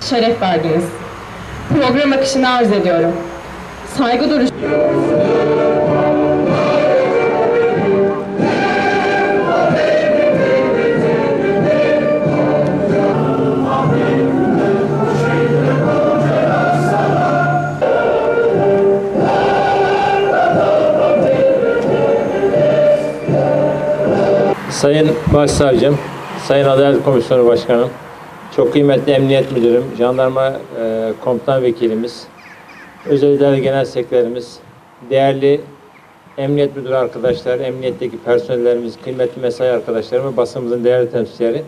Şeref verdiniz. Program akışını arz ediyorum. Saygı duruş... Sayın Başsavcım, Sayın Adalet Komisyonu Başkanım, çok kıymetli Emniyet Müdürüm, Jandarma e, Komutan Vekilimiz, Özel İdare Genel Sekreterimiz, değerli Emniyet Müdürü arkadaşlar, emniyetteki personellerimiz, kıymetli mesai arkadaşlarım ve basınımızın değerli temsilcileri.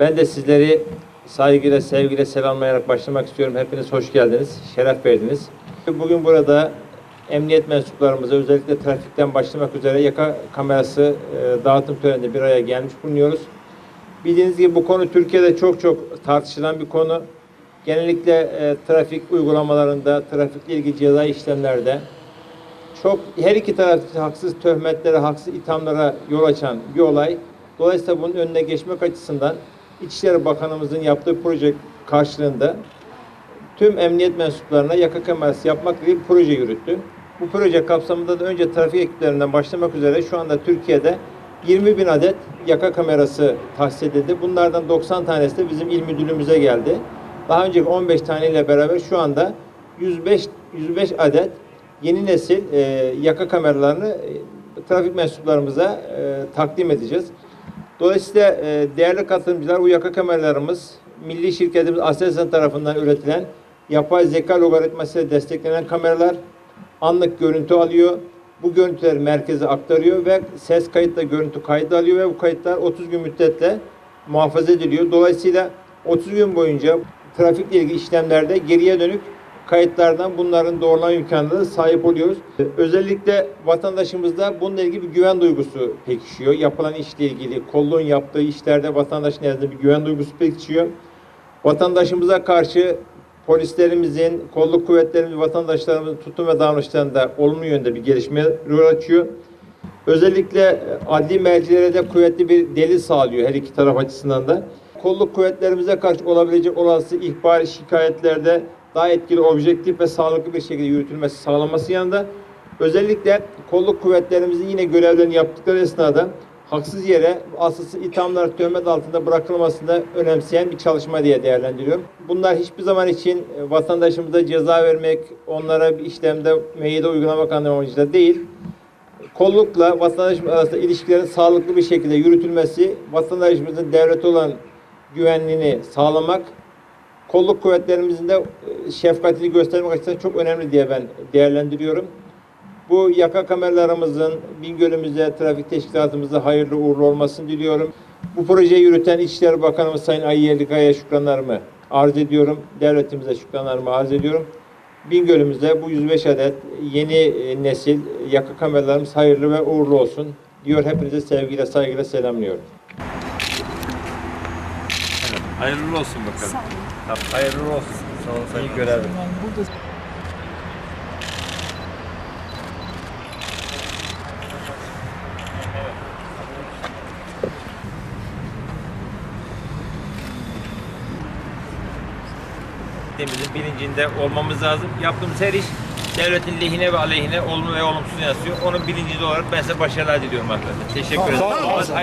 Ben de sizleri saygıyla, sevgiyle selamlayarak başlamak istiyorum. Hepiniz hoş geldiniz, şeref verdiniz. Bugün burada emniyet mensuplarımıza özellikle trafikten başlamak üzere yaka kamerası e, dağıtım töreninde bir araya gelmiş bulunuyoruz. Bildiğiniz gibi bu konu Türkiye'de çok çok tartışılan bir konu. Genellikle e, trafik uygulamalarında, trafikle ilgili ceza işlemlerde çok her iki taraf haksız töhmetlere, haksız ithamlara yol açan bir olay. Dolayısıyla bunun önüne geçmek açısından İçişleri Bakanımızın yaptığı proje karşılığında tüm emniyet mensuplarına yaka kamerası yapmak gibi bir proje yürüttü. Bu proje kapsamında da önce trafik ekiplerinden başlamak üzere şu anda Türkiye'de 20 bin adet yaka kamerası tahsis edildi. Bunlardan 90 tanesi de bizim il müdürlüğümüze geldi. Daha önceki 15 taneyle beraber şu anda 105 105 adet yeni nesil e, yaka kameralarını e, trafik mensuplarımıza e, takdim edeceğiz. Dolayısıyla e, değerli katılımcılar bu yaka kameralarımız milli şirketimiz Aselsan tarafından üretilen yapay zeka logaritmasıyla desteklenen kameralar anlık görüntü alıyor. Bu görüntüleri merkeze aktarıyor ve ses kayıtla görüntü kaydı alıyor ve bu kayıtlar 30 gün müddetle muhafaza ediliyor. Dolayısıyla 30 gün boyunca trafikle ilgili işlemlerde geriye dönük kayıtlardan bunların doğrulama imkanına sahip oluyoruz. Özellikle vatandaşımızda bununla ilgili bir güven duygusu pekişiyor. Yapılan işle ilgili, kolluğun yaptığı işlerde vatandaşın nezdinde bir güven duygusu pekişiyor. Vatandaşımıza karşı polislerimizin, kolluk kuvvetlerimizin, vatandaşlarımızın tutum ve davranışlarında olumlu yönde bir gelişme rol açıyor. Özellikle adli mercilere de kuvvetli bir delil sağlıyor her iki taraf açısından da. Kolluk kuvvetlerimize karşı olabilecek olası ihbar şikayetlerde daha etkili, objektif ve sağlıklı bir şekilde yürütülmesi sağlanması yanında özellikle kolluk kuvvetlerimizin yine görevlerini yaptıkları esnada haksız yere asılsız ithamlar töhmet altında bırakılmasında önemseyen bir çalışma diye değerlendiriyorum. Bunlar hiçbir zaman için e, vatandaşımıza ceza vermek, onlara bir işlemde meyide uygulamak anlamıyla değil, kollukla vatandaşımız arasında ilişkilerin sağlıklı bir şekilde yürütülmesi, vatandaşımızın devlete olan güvenliğini sağlamak, kolluk kuvvetlerimizin de e, şefkatini göstermek açısından çok önemli diye ben değerlendiriyorum. Bu yaka kameralarımızın Bingöl'ümüze, trafik teşkilatımıza hayırlı uğurlu olmasını diliyorum. Bu projeyi yürüten İçişleri Bakanımız Sayın Ayı Yerlikaya'ya şükranlarımı arz ediyorum. Devletimize şükranlarımı arz ediyorum. Bingöl'ümüzde bu 105 adet yeni e, nesil yaka kameralarımız hayırlı ve uğurlu olsun diyor. Hepinize sevgiyle, saygıyla selamlıyorum. Hayırlı olsun bakalım. Tamam, hayırlı olsun. Sağ olun. İyi görevler. Temizin bilincinde olmamız lazım. Yaptığımız her iş devletin lehine ve aleyhine olumlu ve olumsuz yansıyor. Onun bilincinde olarak ben size başarılar diliyorum arkadaşlar. Teşekkür ederim. Hayırlı olsun.